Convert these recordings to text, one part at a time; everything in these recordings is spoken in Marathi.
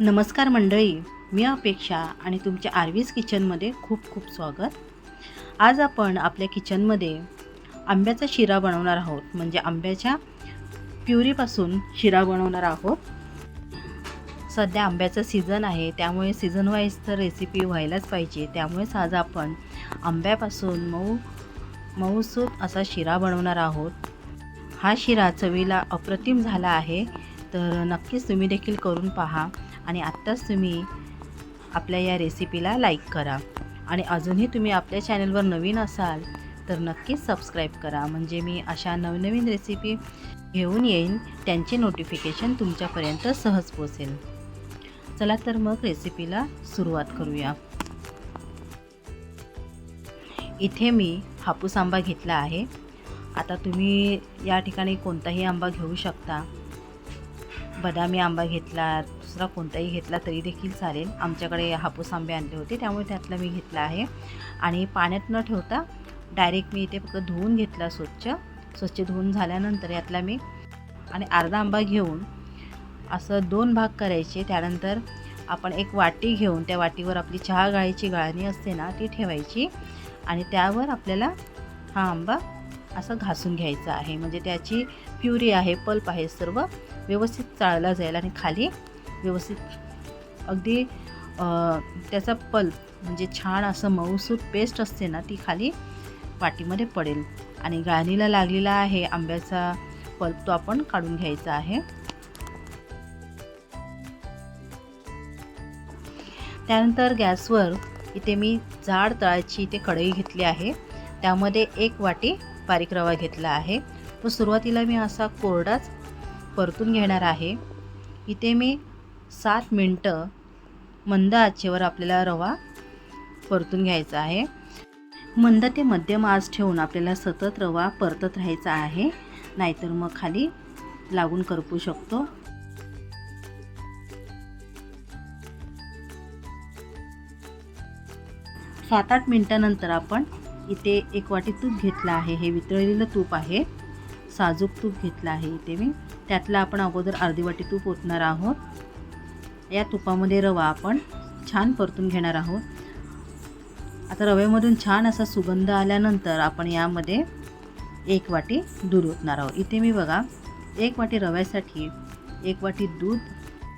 नमस्कार मंडळी मी अपेक्षा आणि तुमच्या आर्वीज किचनमध्ये खूप खूप स्वागत. आज आपण आपल्या किचनमध्ये आंब्याचा शिरा बनवणार आहोत. म्हणजे आंब्याच्या प्युरीपासून शिरा बनवणार आहोत. सध्या आंब्याचं सीझन आहे त्यामुळे सीझन वाईज तर रेसिपी व्हायलाच पाहिजे. त्यामुळेच आज आपण आंब्यापासून मऊ मऊसूत असा शिरा बनवणार आहोत. हा शिरा चवीला अप्रतिम झाला आहे तर नक्कीच तुम्ही देखील करून पहा. आणि आत्ताच तुम्ही आपल्या या रेसिपीला लाईक करा. आणि अजूनही तुम्ही आपल्या चॅनलवर नवीन असाल तर नक्कीच सबस्क्राईब करा. म्हणजे मी अशा नवनवीन रेसिपी घेऊन येईन त्यांचे नोटिफिकेशन तुमच्यापर्यंत सहज पोचेल चला तर मग रेसिपीला सुरुवात करूया. इथे मी हापूस आंबा घेतला आहे. आता तुम्ही या ठिकाणी कोणताही आंबा घेऊ शकता. बदामी आंबा घेतला दुसरा कोणताही घेतला तरी देखील चालेल. आमच्याकडे हापूस आंबे आणले होते त्यामुळे त्यातला मी घेतला आहे. आणि पाण्यात न ठेवता डायरेक्ट मी इथे फक्त धुवून घेतला स्वच्छ. स्वच्छ धुवून झाल्यानंतर यातला मी आणि अर्धा आंबा घेऊन असं दोन भाग करायचे. त्यानंतर आपण एक वाटी घेऊन त्या वाटीवर आपली चहा गाळीची गाळणी असते ना ती ठेवायची. आणि त्यावर आपल्याला हा आंबा असं घासून घ्यायचा आहे. म्हणजे त्याची प्युरी आहे पल्प आहे सर्व. व्यवस्थित चाळला जाईल आणि खाली व्यवस्थित अगदी त्याचा पल्प म्हणजे छान असं मऊसूत पेस्ट असते ना ती खाली वाटीमध्ये पडेल. आणि गाळणीला लागलेला आहे आंब्याचा पल्प तो आपण काढून घ्यायचा आहे. त्यानंतर गॅसवर इथे मी जाड तळाची इथे कढई घेतली आहे. त्यामध्ये एक वाटी बारीक रवा घेतला आहे. तो सुरुवातीला मी असा कोरडाच परतून घेणार आहे. इथे मी सात मिनटं मंद आचेवर आपल्याला रवा परतून घ्यायचा आहे. मंद ते मध्यम आच ठेवून आपल्याला सतत रवा परतत राहायचा आहे. नाहीतर मग खाली लागून करपू शकतो. सात आठ मिनटानंतर आपण इथे एक वाटी तूप घेतलं आहे. हे वितळलेलं तूप आहे. साजूक तूप घेतलं आहे इथे मी. त्यातला आपण अगोदर अर्धी वाटी तूप ओतणार आहोत. या तुपामध्ये रवा आपण छान परतून घेणार आहोत. आता रव्यामधून छान असा सुगंध आल्यानंतर आपण यामध्ये एक वाटी दूध ओतणार आहोत. इथे मी बघा एक वाटी रव्यासाठी एक वाटी दूध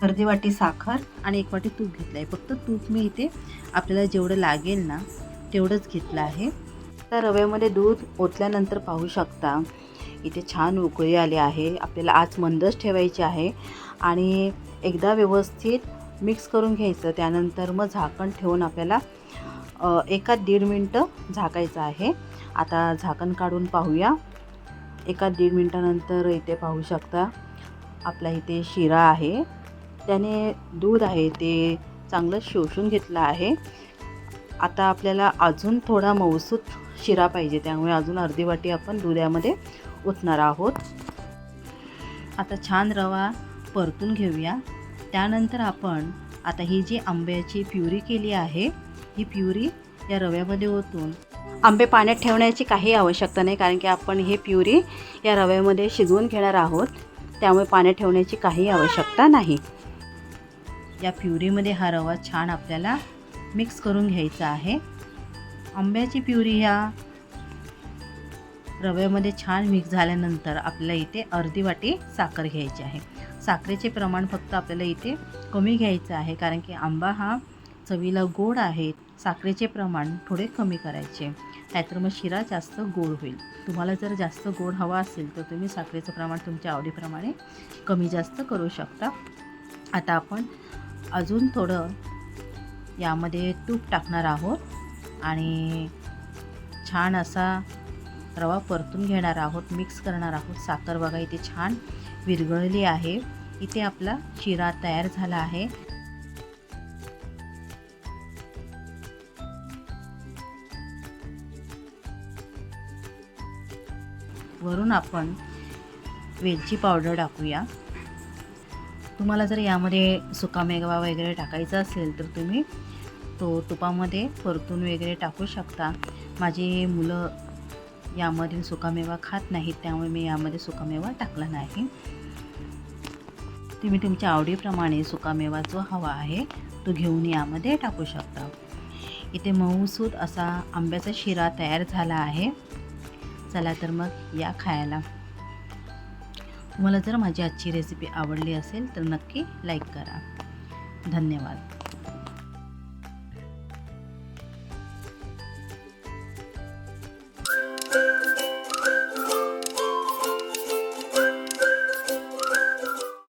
अर्धी वाटी साखर आणि एक वाटी तूप घेतलं आहे फक्त तूप मी इथे आपल्याला जेवढं लागेल ना तेवढंच घेतलं आहे. तर रव्यामध्ये दूध ओतल्यानंतर पाहू शकता. इथे छान उकळी आली आहे. आपल्याला आज मंदच ठेवायची आहे. आणि एकदा व्यवस्थित मिक्स करून घ्यायचं. त्यानंतर मग झाकण ठेवून आपल्याला एका दीड मिनटं झाकायचं आहे. आता झाकण काढून पाहूया. एका दीड मिनटानंतर इथे पाहू शकता. आपला इथे शिरा आहे. त्याने दूध आहे ते चांगलं शोषून घेतलं आहे. आता आपल्याला अजून थोडा मऊसूत शिरा पाहिजे. त्यामुळे अजून अर्धी वाटी आपण दुधामध्ये ओतणार आहोत. आता छान रवा परतून घेऊया. त्यानंतर आपण आता ही जी आंब्याची प्युरी केली आहे ही प्युरी या रव्यामध्ये ओतून आंबे पाण्यात ठेवण्याची काही आवश्यकता नाही कारण की आपण हे प्युरी या रव्यामध्ये शिजवून घेणार आहोत. त्यामुळे पाण्यात ठेवण्याची काही आवश्यकता नाही. या प्युरीमध्ये हा रवा छान आपल्याला मिक्स करून घ्यायचा आहे. आंब्याची प्युरी ह्या रव्यामध्ये छान मिक्स झाल्यानंतर आपल्याला इथे अर्धी वाटी साखर घ्यायची आहे. साखरेचे प्रमाण फक्त आपल्याला इथे कमी घ्यायचं आहे कारण की आंबा हा चवीला गोड आहे. साखरेचे प्रमाण थोडे कमी करायचे. नाहीतर मग शिरा जास्त गोड होईल. तुम्हाला जर जास्त गोड हवा असेल तर तुम्ही साखरेचं प्रमाण तुमच्या आवडीप्रमाणे कमी जास्त करू शकता. आता आपण अजून थोडं यामध्ये तूप टाकणार आहोत. आणि छान असा रवा परतून घेणार आहोत मिक्स करणार आहोत. साखर बघा इथे छान विरघळली आहे. इथे आपला शिरा तयार झाला आहे. वरून आपण वेलची पावडर टाकूया. तुम्हाला जर यामध्ये सुकामेवा वगैरे टाकायचा असेल तर तुम्ही तो तुपामध्ये परतून वगैरे टाकू शकता. माझी मुलं यामधील सुकामेवा खात नाहीत त्यामुळे मी यामध्ये सुकामेवा टाकला नाही. तुम्ही तुमच्या आवडीप्रमाणे सुकामेवा जो हवा आहे तो घेऊन यामध्ये टाकू शकता. इथे मऊसूद असा आंब्याचा शिरा तयार झाला आहे. चला तर मग या खायला. तुम्हाला जर माझी आजची रेसिपी आवडली असेल तर नक्की लाईक करा. धन्यवाद.